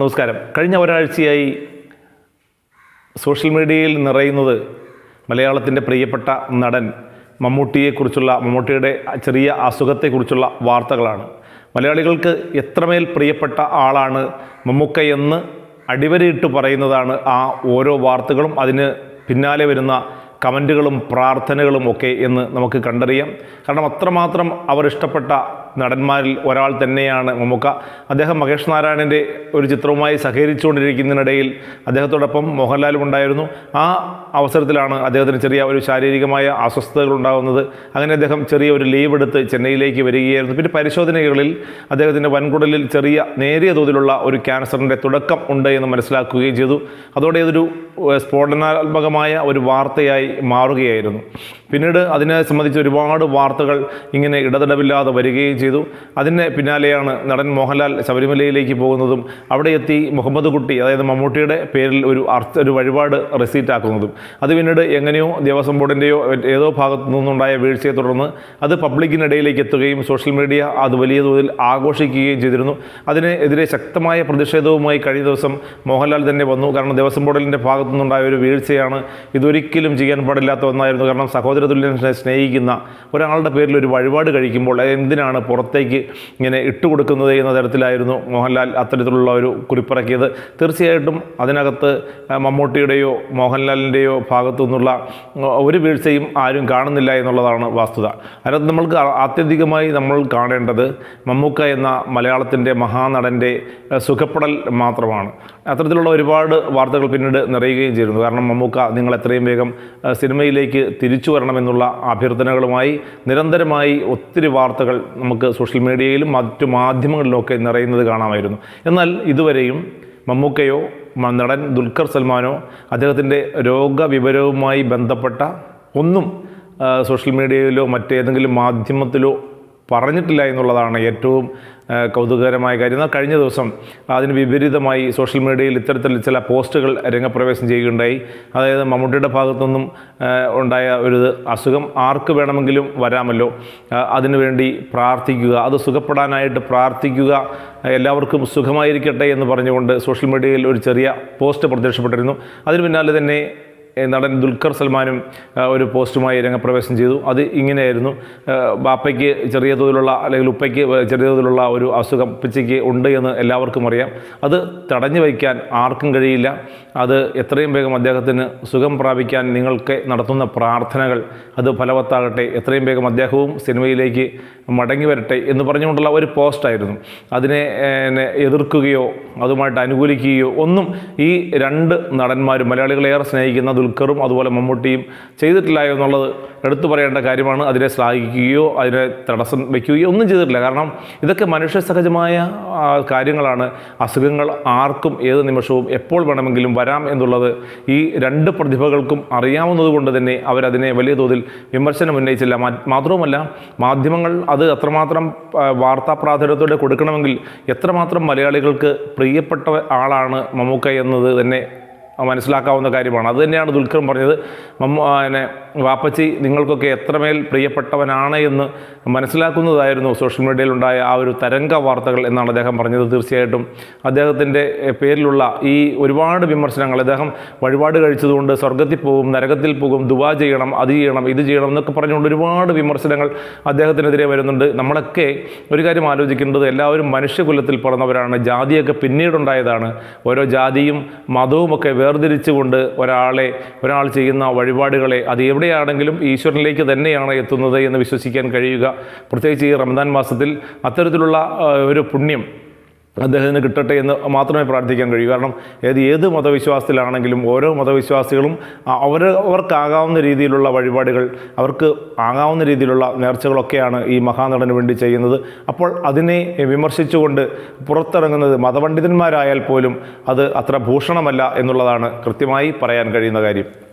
നമസ്കാരം. കഴിഞ്ഞ ഒരാഴ്ചയായി സോഷ്യൽ മീഡിയയിൽ നിറയുന്നത് മലയാളത്തിന്റെ പ്രിയപ്പെട്ട നടൻ മമ്മൂട്ടിയെക്കുറിച്ചുള്ള മമ്മൂട്ടിയുടെ ചെറിയ അസുഖത്തെക്കുറിച്ചുള്ള വാർത്തകളാണ്. മലയാളികൾക്ക് എത്രമേൽ പ്രിയപ്പെട്ട ആളാണ് മമ്മൂക്കയെന്ന് അടിവരയിട്ട് പറയുന്നതാണ് ആ ഓരോ വാർത്തകളും. അതിന് പിന്നാലെ വരുന്ന കമന്റുകളും പ്രാർത്ഥനകളും ഒക്കെ എന്ന് നമുക്ക് കണ്ടറിയാം. കാരണം അത്രമാത്രം അവർ ഇഷ്ടപ്പെട്ട നടന്മാരിൽ ഒരാൾ തന്നെയാണ് മമ്മൂക്ക. അദ്ദേഹം മഹേഷ് നാരായണന്റെ ഒരു ചിത്രവുമായി സഹകരിച്ചുകൊണ്ടിരിക്കുന്നതിനിടയിൽ അദ്ദേഹത്തോടൊപ്പം മോഹൻലാലും ഉണ്ടായിരുന്നു. ആ അവസരത്തിലാണ് അദ്ദേഹത്തിന് ചെറിയ ഒരു ശാരീരികമായ അസ്വസ്ഥതകൾ ഉണ്ടാകുന്നത്. അങ്ങനെ അദ്ദേഹം ചെറിയ ഒരു ലീവ് എടുത്ത് ചെന്നൈയിലേക്ക് വരികയായിരുന്നു. പിന്നെ പരിശോധനകളിൽ അദ്ദേഹത്തിന്റെ വൻകുടലിൽ ചെറിയ നേരിയ തോതിലുള്ള ഒരു ക്യാൻസറിന്റെ തുടക്കം ഉണ്ട് എന്ന് മനസ്സിലാക്കുകയും ചെയ്തു. അതോടെ ഇതൊരു സ്ഫോടനാത്മകമായ ഒരു വാർത്തയായി മാറുകയായിരുന്നു. പിന്നീട് അതിനെ സംബന്ധിച്ച് ഒരുപാട് വാർത്തകൾ ഇങ്ങനെ ഇടതടവില്ലാതെ വരികയും ചെയ്തു. അതിന് പിന്നാലെയാണ് നടൻ മോഹൻലാൽ ശബരിമലയിലേക്ക് പോകുന്നതും അവിടെ എത്തി മുഹമ്മദ് കുട്ടി അതായത് മമ്മൂട്ടിയുടെ പേരിൽ ഒരു അർത്ഥ ഒരു വഴിപാട് റെസീറ്റ് ആക്കുന്നതും അത് പിന്നീട് എങ്ങനെയോ ദേവസ്വം ബോർഡിന്റെയോ ഏതോ ഭാഗത്തു നിന്നുണ്ടായ വീഴ്ചയെ തുടർന്ന് അത് പബ്ലിക്കിനിടയിലേക്ക് എത്തുകയും സോഷ്യൽ മീഡിയ അത് വലിയ തോതിൽ ആഘോഷിക്കുകയും ചെയ്തിരുന്നു. അതിനെതിരെ ശക്തമായ പ്രതിഷേധവുമായി കഴിഞ്ഞ ദിവസം മോഹൻലാൽ തന്നെ വന്നു. കാരണം ദേവസ്വം ബോർഡിന്റെ ഭാഗത്തു നിന്നുണ്ടായ ഒരു വീഴ്ചയാണ് ഇതൊരിക്കലും ചെയ്യാൻ പാടില്ലാത്ത ഒന്നായിരുന്നു. കാരണം സഹോദരതുല്യനെ സ്നേഹിക്കുന്ന ഒരാളുടെ പേരിൽ ഒരു വഴിപാട് കഴിക്കുമ്പോൾ എന്തിനാണ് പുറത്തേക്ക് ഇങ്ങനെ ഇട്ടുകൊടുക്കുന്നത് എന്ന തരത്തിലായിരുന്നു മോഹൻലാൽ അത്തരത്തിലുള്ള ഒരു കുറിപ്പിറക്കിയത്. തീർച്ചയായിട്ടും അതിനകത്ത് മമ്മൂട്ടിയുടെയോ മോഹൻലാലിന്റെയോ ഭാഗത്തു നിന്നുള്ള ഒരു വീഴ്ചയും ആരും കാണുന്നില്ല എന്നുള്ളതാണ് വസ്തുത. അതിനകത്ത് നമ്മൾക്ക് ആത്യന്തികമായി നമ്മൾ കാണേണ്ടത് മമ്മൂക്ക എന്ന മലയാളത്തിന്റെ മഹാനടന്റെ സുഖപ്പെടൽ മാത്രമാണ്. അത്തരത്തിലുള്ള ഒരുപാട് വാർത്തകൾ പിന്നീട് നിറയുകയും ചെയ്തിരുന്നു. കാരണം മമ്മൂക്ക നിങ്ങൾ എത്രയും വേഗം സിനിമയിലേക്ക് തിരിച്ചു വരണമെന്നുള്ള അഭ്യർത്ഥനകളുമായി നിരന്തരമായി ഒത്തിരി വാർത്തകൾ നമുക്ക് സോഷ്യൽ മീഡിയയിലും മറ്റു മാധ്യമങ്ങളിലുമൊക്കെ നിറയുന്നത് കാണാമായിരുന്നു. എന്നാൽ ഇതുവരെയും മമ്മൂക്കയോ നടൻ ദുൽഖർ സൽമാനോ അദ്ദേഹത്തിന്റെ രോഗവിവരവുമായി ബന്ധപ്പെട്ട ഒന്നും സോഷ്യൽ മീഡിയയിലോ മറ്റേതെങ്കിലും മാധ്യമത്തിലോ പറഞ്ഞിട്ടില്ല എന്നുള്ളതാണ് ഏറ്റവും കൗതുകകരമായ കാര്യം. എന്നാൽ കഴിഞ്ഞ ദിവസം അതിന് വിപരീതമായി സോഷ്യൽ മീഡിയയിൽ ഇത്തരത്തിൽ ചില പോസ്റ്റുകൾ രംഗപ്രവേശം ചെയ്യുകയുണ്ടായി. അതായത് മമ്മൂട്ടിയുടെ ഭാഗത്തുനിന്നും ഉണ്ടായ ഒരു അസുഖം ആർക്ക് വേണമെങ്കിലും വരാമല്ലോ. അതിനുവേണ്ടി പ്രാർത്ഥിക്കുക അത് സുഖപ്പെടാനായിട്ട് പ്രാർത്ഥിക്കുക എല്ലാവർക്കും സുഖമായിരിക്കട്ടെ എന്ന് പറഞ്ഞുകൊണ്ട് സോഷ്യൽ മീഡിയയിൽ ഒരു ചെറിയ പോസ്റ്റ് പ്രത്യക്ഷപ്പെട്ടിരുന്നു. അതിന് പിന്നാലെ തന്നെ നടൻ ദുൽഖർ സൽമാനും ഒരു പോസ്റ്റുമായി രംഗപ്രവേശം ചെയ്തു. അത് ഇങ്ങനെയായിരുന്നു. ബാപ്പയ്ക്ക് ചെറിയ തോതിലുള്ള അല്ലെങ്കിൽ ഉപ്പയ്ക്ക് ചെറിയ തോതിലുള്ള ഒരു അസുഖം പിച്ചയ്ക്ക് ഉണ്ട് എന്ന് എല്ലാവർക്കും അറിയാം. അത് തടഞ്ഞു വയ്ക്കാൻ ആർക്കും കഴിയില്ല. അത് എത്രയും വേഗം അദ്ദേഹത്തിന് സുഖം പ്രാപിക്കാൻ നിങ്ങൾക്ക് നടത്തുന്ന പ്രാർത്ഥനകൾ അത് ഫലവത്താകട്ടെ. എത്രയും വേഗം അദ്ദേഹവും സിനിമയിലേക്ക് മടങ്ങി വരട്ടെ എന്ന് പറഞ്ഞുകൊണ്ടുള്ള ഒരു പോസ്റ്റായിരുന്നു. അതിനെ എതിർക്കുകയോ അതുമായിട്ട് അനുകൂലിക്കുകയോ ഒന്നും ഈ രണ്ട് നടന്മാരും മലയാളികളേറെ സ്നേഹിക്കുന്ന ദുൽഖറും അതുപോലെ മമ്മൂട്ടിയും ചെയ്തിട്ടില്ല എന്നുള്ളത് എടുത്തു പറയേണ്ട കാര്യമാണ്. അതിനെ ശ്ലാഘിക്കുകയോ അതിനെ തടസ്സം വയ്ക്കുകയോ ഒന്നും ചെയ്തിട്ടില്ല. കാരണം ഇതൊക്കെ മനുഷ്യ സഹജമായ കാര്യങ്ങളാണ്. അസുഖങ്ങൾ ആർക്കും ഏത് നിമിഷവും എപ്പോൾ വേണമെങ്കിലും വരാം എന്നുള്ളത് ഈ രണ്ട് പ്രതിഭകൾക്കും അറിയാവുന്നത് കൊണ്ട് തന്നെ അവരതിനെ വലിയ തോതിൽ വിമർശനം ഉന്നയിച്ചില്ല. മാത്രവുമല്ല മാധ്യമങ്ങൾ അത് അത്രമാത്രം വാർത്താ പ്രാധാന്യത്തോടെ കൊടുക്കണമെങ്കിൽ എത്രമാത്രം മലയാളികൾക്ക് പ്രിയപ്പെട്ട ആളാണ് മമ്മൂക്ക എന്നത് തന്നെ മനസ്സിലാക്കാവുന്ന കാര്യമാണ്. അത് തന്നെയാണ് ദുൽഖറും പറഞ്ഞത്. പിന്നെ വാപ്പച്ചി നിങ്ങൾക്കൊക്കെ എത്രമേൽ പ്രിയപ്പെട്ടവനാണ് എന്ന് മനസ്സിലാക്കുന്നതായിരുന്നു സോഷ്യൽ മീഡിയയിലുണ്ടായ ആ ഒരു തരംഗ വാർത്തകൾ എന്നാണ് അദ്ദേഹം പറഞ്ഞത് തീർച്ചയായിട്ടും. അദ്ദേഹത്തിന്റെ പേരിലുള്ള ഈ ഒരുപാട് വിമർശനങ്ങൾ അദ്ദേഹം വഴിപാട് കഴിച്ചതുകൊണ്ട് സ്വർഗത്തിൽ പോകും നരകത്തിൽ പോകും ദുവാ ചെയ്യണം അത് ചെയ്യണം ഇത് ചെയ്യണം എന്നൊക്കെ പറഞ്ഞുകൊണ്ട് ഒരുപാട് വിമർശനങ്ങൾ അദ്ദേഹത്തിനെതിരെ വരുന്നുണ്ട്. നമ്മളൊക്കെ ഒരു കാര്യം ആലോചിക്കേണ്ടത് എല്ലാവരും മനുഷ്യകുലത്തിൽ പിറന്നവരാണ് ജാതിയൊക്കെ പിന്നീടുണ്ടായതാണ്. ഓരോ ജാതിയും മതവുമൊക്കെ വേർതിരിച്ചുകൊണ്ട് ഒരാളെ ഒരാൾ ചെയ്യുന്ന വഴിപാടുകളെ അത് എവിടെയാണെങ്കിലും ഈശ്വരനിലേക്ക് തന്നെയാണ് എത്തുന്നത് എന്ന് വിശ്വസിക്കാൻ കഴിയുക. പ്രത്യേകിച്ച് ഈ റമദാൻ മാസത്തിൽ അത്തരത്തിലുള്ള ഒരു പുണ്യം അദ്ദേഹത്തിന് കിട്ടട്ടെ എന്ന് മാത്രമേ പ്രാർത്ഥിക്കാൻ കഴിയൂ. കാരണം ഏത് ഏത് മതവിശ്വാസത്തിലാണെങ്കിലും ഓരോ മതവിശ്വാസികളും അവർ അവർക്കാകാവുന്ന രീതിയിലുള്ള വഴിപാടുകൾ അവർക്ക് ആകാവുന്ന രീതിയിലുള്ള നേർച്ചകളൊക്കെയാണ് ഈ മഹാനടന് വേണ്ടി ചെയ്യുന്നത്. അപ്പോൾ അതിനെ വിമർശിച്ചുകൊണ്ട് പുറത്തിറങ്ങുന്നത് മതപണ്ഡിതന്മാരായാൽ പോലും അത് അത്ര ഭൂഷണമല്ല എന്നുള്ളതാണ് കൃത്യമായി പറയാൻ കഴിയുന്ന കാര്യം.